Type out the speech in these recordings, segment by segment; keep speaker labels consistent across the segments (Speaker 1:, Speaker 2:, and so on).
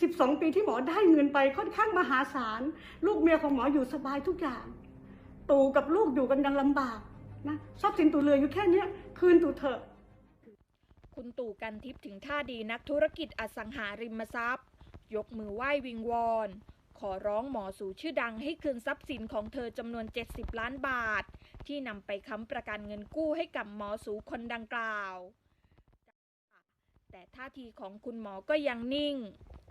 Speaker 1: 12 ปีที่หมอได้เงินไปค่อนข้างมหาศาล ลูกเมียของหมออยู่สบายทุกอย่าง ตู่กับลูกอยู่กันยังลำบากนะทรัพย์สินตู่เหลืออยู่แค่เนี้ยคืนตู่เถอะ
Speaker 2: คุณตู่กันทิพย์ถึงท่าดีนักธุรกิจอสังหาริมทรัพย์ ยกมือไหว้วิงวอน ขอร้องหมอสูชื่อดังให้คืนทรัพย์สินของเธอจำนวน 70 ล้านบาท ที่นำไปค้ำประกันเงินกู้ให้กับหมอสูคนดังกล่าว แต่ท่าทีของคุณหมอก็ยังนิ่ง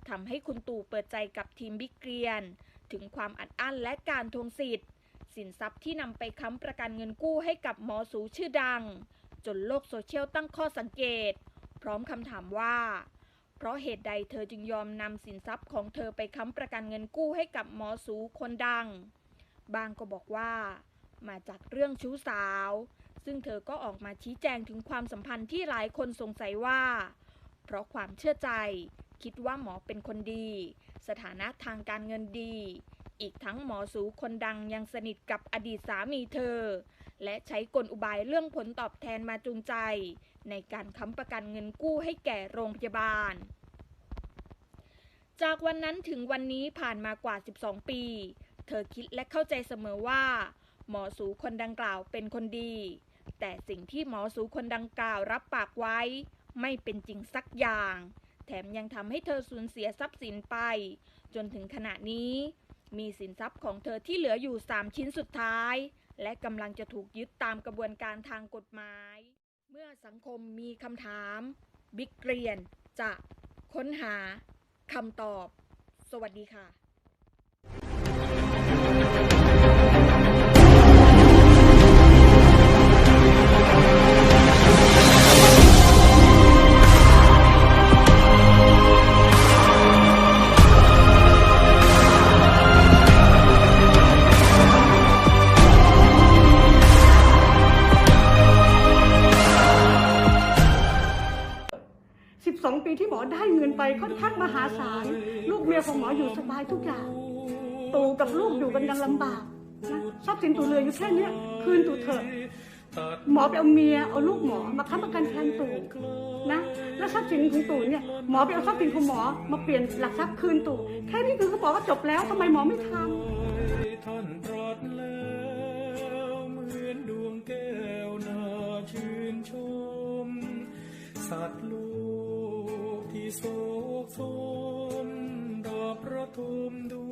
Speaker 2: ทำให้คุณตู่เปิดใจกับทีมบิ๊กเกรียน ถึงความอัดอั้นและการทวงสิทธิ์ สินทรัพย์ที่นำไปค้ำประกันเงินกู้ให้กับหมอสูชื่อดัง จนโลกโซเชียลตั้งข้อสังเกต พร้อมคำถามว่า เพราะเหตุใดเธอจึงยอมนำสินทรัพย์ของเธอไปค้ำประกันเงินกู้ให้กับหมอสูคนดัง บางก็บอกว่า มาจากเรื่องชู้สาว ซึ่งเธอก็ออกมาชี้แจงถึงความสัมพันธ์ที่หลายคนสงสัยว่า เพราะความเชื่อใจ คิดว่าหมอเป็นคนดี สถานะทางการเงินดี อีกทั้งหมอสูคนดังยังสนิทกับอดีตสามีเธอ และใช้กลอุบายเรื่องผลตอบแทนมาจูงใจ ในการค้ำประกันเงินกู้ให้แก่โรงพยาบาล จากวันนั้นถึงวันนี้ผ่านมากว่า 12 ปี เธอคิดและเข้าใจเสมอว่า หมอสูคนดังกล่าวเป็นคนดี แต่สิ่งที่หมอสูคนดังกล่าวรับปากไว้ ไม่เป็นจริงสักอย่าง แถมยังทำให้เธอสูญเสียทรัพย์สินไป จนถึงขณะนี้ มีสินทรัพย์ของเธอที่เหลืออยู่ 3 ชิ้นสุดท้าย และกำลังจะถูกยึดตามกระบวนการทางกฎหมาย เมื่อสังคมมีคำถาม บิ๊กเกรียนจะค้นหาคำตอบ สวัสดีค่ะ
Speaker 1: สองปีที่หมอได้เงินไปค่อนข้างมหาศาล ลูกเมียของหมออยู่สบายทุกอย่างตู่กับลูกอยู่กันยังลำบากนะทรัพย์สินตูเรือยู่แค่เนี้ยคืนตูเถอะหมอไปเอาเมียเอาลูกหมอมาค้ำประกันแทนตู่นะแล้วทรัพย์สินของตู่เนี่ยหมอไปเอาทรัพย์สินของหมอมาเปลี่ยนหลักทรัพย์คืนตู่แค่นี้คือเขาบอกว่าจบแล้วทำไมหมอไม่ทำ
Speaker 3: สัตว์ โสกสมดอกประทุมดู